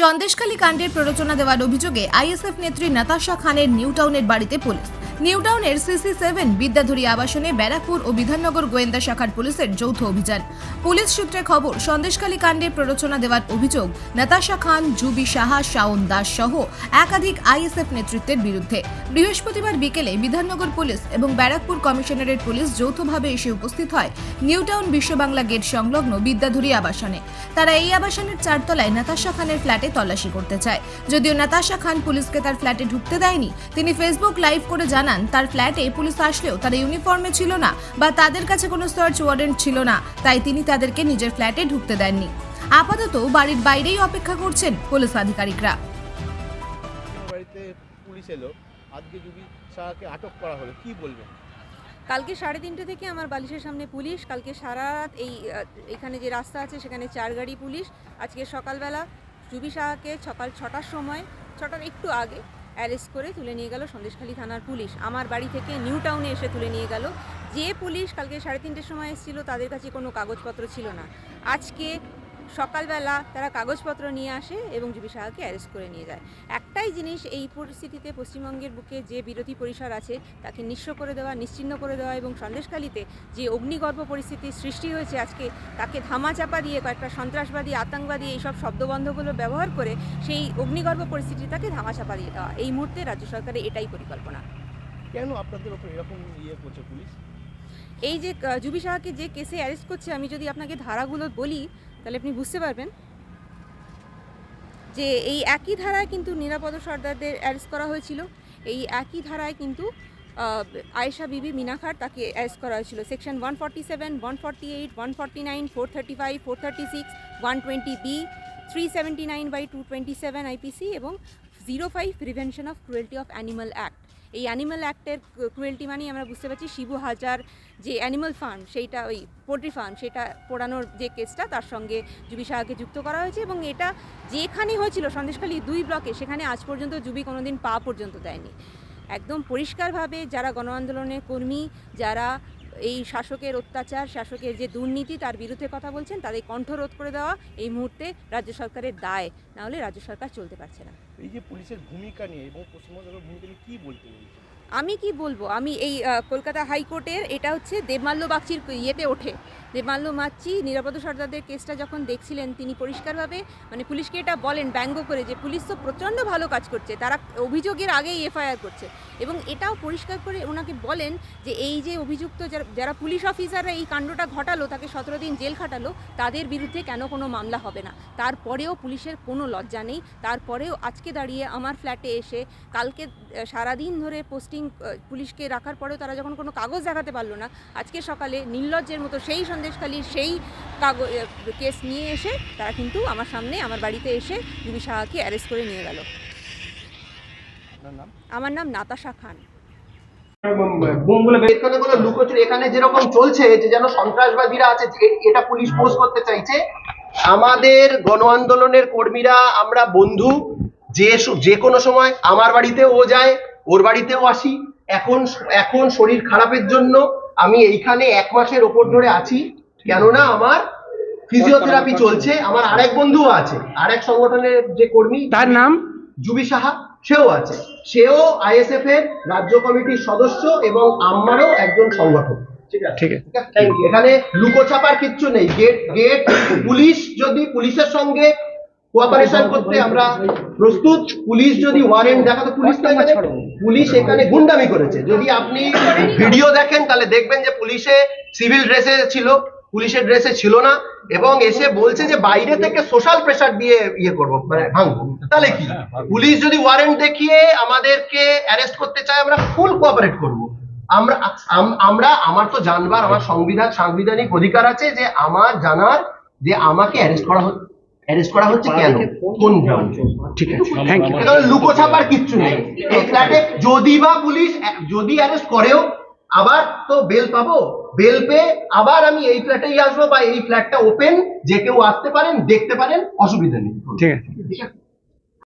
সন্দেশখালী কাণ্ডের প্ররোচনা দেওয়ার অভিযোগে আইএসএফ নেত্রী নাতাশা খানের নিউটাউনের বাড়িতে পুলিশ। নিউটাউনের সিসি সেভেন, বিদ্যাধরী আবাসনে ব্যারাকপুর ও বিধাননগর গোয়েন্দা শাখার পুলিশের যৌথ অভিযান। পুলিশ সূত্রে খবর, সন্দেশখালী কাণ্ডে প্ররোচনা দেওয়ার অভিযোগ নাতাশা খান, জুবি সাহা, শাওন দাস সহ একাধিক আইএসএফ নেতৃত্বের বিরুদ্ধে। বৃহস্পতিবার বিকেলে বিধাননগর পুলিশ এবং ব্যারাকপুর কমিশনারের পুলিশ যৌথভাবে এসে উপস্থিত হয় নিউটাউন বিশ্ববাংলা গেট সংলগ্ন বিদ্যাধরী আবাসনে। তারা এই আবাসনের চারতলায় নাতাশা খানের ফ্ল্যাটে তল্লাশি করতে চায়। যদিও নাতাশা খান পুলিশকে তার ফ্ল্যাটে ঢুকতে দেয়নি, তিনি ফেসবুক লাইভ করে জানান তার ফ্ল্যাটে পুলিশ আসলেও তারা ইউনিফর্মে ছিল না বা তাদের কাছে কোনো সার্চ ওয়ারেন্ট ছিল না তাই তিনি তাদেরকে নিজের ফ্ল্যাটে ঢুকতে দেননি। আপাতত বাড়ির বাইরেই অপেক্ষা করছেন পুলিশ আধিকারিকরা। বাড়িতে পুলিশ এলো। আজকে জুবি শাহকে আটক করা হলো কি বলবেন? কালকে সাড়ে তিনটে থেকে আমার বালিশের সামনে পুলিশ কালকে সারা রাত এই এখানে যে রাস্তা আছে সেখানে চার গাড়ি পুলিশ। আজকে সকালবেলা জুবি শাহকে সকাল ছটার সময় ছটার একটু আগে অ্যারেস্ট করে তুলে নিয়ে গেল সন্দেশখালী থানার পুলিশ। আমার বাড়ি থেকে নিউ টাউনে এসে তুলে নিয়ে গেল। যে পুলিশ কালকে সাড়ে তিনটের সময় এসেছিল তাদের কাছে কোনো কাগজপত্র ছিল না। আজকে সকালবেলা তারা কাগজপত্র নিয়ে আসে এবং জুবি শাহকে অ্যারেস্ট করে নিয়ে যায়। একটাই জিনিস এই পরিস্থিতিতে পশ্চিমবঙ্গের বুকে যে বিরোধী পরিসর আছে তাকে নিঃস্ব করে দেওয়া নিশ্চিহ্ন করে দেওয়া এবং সন্দেশখালিতে যে অগ্নিগর্ভ পরিস্থিতির সৃষ্টি হয়েছে আজকে তাকে ধামাচাপা দিয়ে কয়েকটা সন্ত্রাসবাদী আতঙ্কবাদী এইসব শব্দবন্ধগুলো ব্যবহার করে সেই অগ্নিগর্ভ পরিস্থিতি পরিস্থিতিটাকে ধামাচাপা দিয়ে দেওয়া। এই মুহূর্তে রাজ্য সরকারের এটাই পরিকল্পনা। কেন আপনাদের ওপর এরকম ইয়ে করছে পুলিশ? এই যে জুবি শাহকে যে কেসে অ্যারেস্ট করছে আমি যদি আপনাকে ধারাগুলো বলি তাহলে আপনি বুঝতে পারবেন যে এই একই ধারায় কিন্তু নিরাপদ সর্দারদের অ্যারেস্ট করা হয়েছিল। এই একই ধারায় কিন্তু আয়েশা বিবি মিনাখার তাকে অ্যারেস্ট করা হয়েছিল। Section one forty seven, one forty eight, one forty nine, four thirty five, four thirty six, one twenty B, three seventy nine by two twenty seven IPC এবং zero five prevention of cruelty of animal act. এই animal অ্যাক্টের cruelty মানেই আমরা বুঝতে পারছি শিবু হাজার যে animal farm সেইটা ওই পোলট্রি ফার্ম সেটা পোড়ানোর যে কেসটা তার সঙ্গে জুবি শাহকে যুক্ত করা হয়েছে এবং এটা যেখানে হয়েছিল, সন্দেশখালী দুই ব্লকে সেখানে আজ পর্যন্ত জুবি কোনোদিন পা পর্যন্ত দেয়নি। একদম পরিষ্কারভাবে যারা গণ আন্দোলনের কর্মী, যারা এই শাসকের অত্যাচার শাসকের যে দুর্নীতি তার বিরুদ্ধে কথা বলছেন তাদের কণ্ঠরোধ করে দেওয়া এই মুহূর্তে রাজ্য সরকারের দায়। নাহলে রাজ্য সরকার চলতে পারছে না। এই যে পুলিশের ভূমিকা নিয়ে এবং পশ্চিমবঙ্গের ভূমিকা নিয়ে কি বলতে আমি কি বলব? আমি এই কলকাতা হাইকোর্টের এটা হচ্ছে দেবমাল্য বাগচির ইয়েতে ওঠে। দেবমাল্য মাচ্চি নিরাপদ সর্দারদের কেসটা যখন দেখছিলেন তিনি পরিষ্কারভাবে মানে পুলিশকে এটা বলেন ব্যঙ্গ করে যে পুলিশ তো প্রচণ্ড ভালো কাজ করছে তারা অভিযোগের আগেই এফআইআর করছে। এবং এটাও পরিষ্কার করে ওনাকে বলেন যে এই যে অভিযুক্ত যারা যারা পুলিশ অফিসাররা এই কাণ্ডটা ঘটালো তাকে সতেরো দিন জেল খাটালো তাদের বিরুদ্ধে কেন কোনো মামলা হবে না? তারপরেও পুলিশের কোনো লজ্জা নেই। তারপরেও আজকে দাঁড়িয়ে আমার ফ্ল্যাটে এসে কালকে সারাদিন ধরে পোস্টিং পুলিশকে রাখার পরেও তারা যখন কোনো কাগজ দেখাতে পারল না আজকে সকালে নির্লজ্জের মতো সেই সন্দেশখালির সেই কাগজ কেস নিয়ে এসে তারা কিন্তু আমার সামনে আমার বাড়িতে এসে জুবি শাহকে অ্যারেস্ট করে নিয়ে গেল। আমার নাম নাতাশা খান। এখানে যেরকম চলছে যে যেন সন্ত্রাসবাদীরা আছে এটা পুলিশ পোস্ট করতে চাইছে আমাদের গণ আন্দোলনের কর্মীরা আমরা বন্ধু যে যে কোনো সময় আমার বাড়িতে ও যায় ওর বাড়িতেও আসি। এখন এখন শরীর খারাপের জন্য আমি এইখানে এক মাসের ওপর ধরে আছি। কেননা আমার ফিজিওথেরাপি চলছে আমার আরেক বন্ধুও আছে আরেক সংগঠনের যে কর্মী তার নাম? জুবি সাহা। সেও আছে। সেও আইএসএফ এর রাজ্য কমিটির সদস্য এবং আমারও একজন সংগঠন ঠিক আছে. এখানে লুকোছাপার কিচ্ছু নেই। গেট গেট পুলিশ যদি পুলিশের সঙ্গে কোঅপারেশন করতে আমরা প্রস্তুত পুলিশ যদি ওয়ারেন্ট দেখাতো পুলিশ তো পুলিশ এখানে গুন্ডামি করেছে। যদি আপনি ভিডিও দেখেন তাহলে দেখবেন যে পুলিশে সিভিল ড্রেসে ছিল। পুলিশের ড্রেসে ছিল না এবং এসে বলছে যে বাইরে থেকে সোশ্যাল প্রেসার দিয়ে ইয়ে করব মানে ভাঙবো। তাহলে কি? পুলিশ যদি ওয়ারেন্ট দেখিয়ে আমাদেরকে অ্যারেস্ট করতে চায় আমরা ফুল কোঅপারেট করব। আমরা আমরা আমার তো জানবার আমার সংবিধান সাংবিধানিক অধিকার আছে যে আমার জানার যে আমাকে অ্যারেস্ট করা হচ্ছে অ্যারেস্ট করা হচ্ছে কেন? কোন গ্রাউন্ডে ঠিক আছে। থ্যাংক ইউ লুকোছাপার কিচ্ছু নেই। এই ফ্ল্যাটে যদি বা পুলিশ যদি অ্যারেস্ট করেও আবার তো বেল পাবো। বেল পেয়ে আবার আমি এই ফ্ল্যাটেই আসব বা এই ফ্ল্যাটটা ওপেন যে কেউ আসতে পারেন দেখতে পারেন অসুবিধা নেই। ঠিক আছে। ঠিক আছে?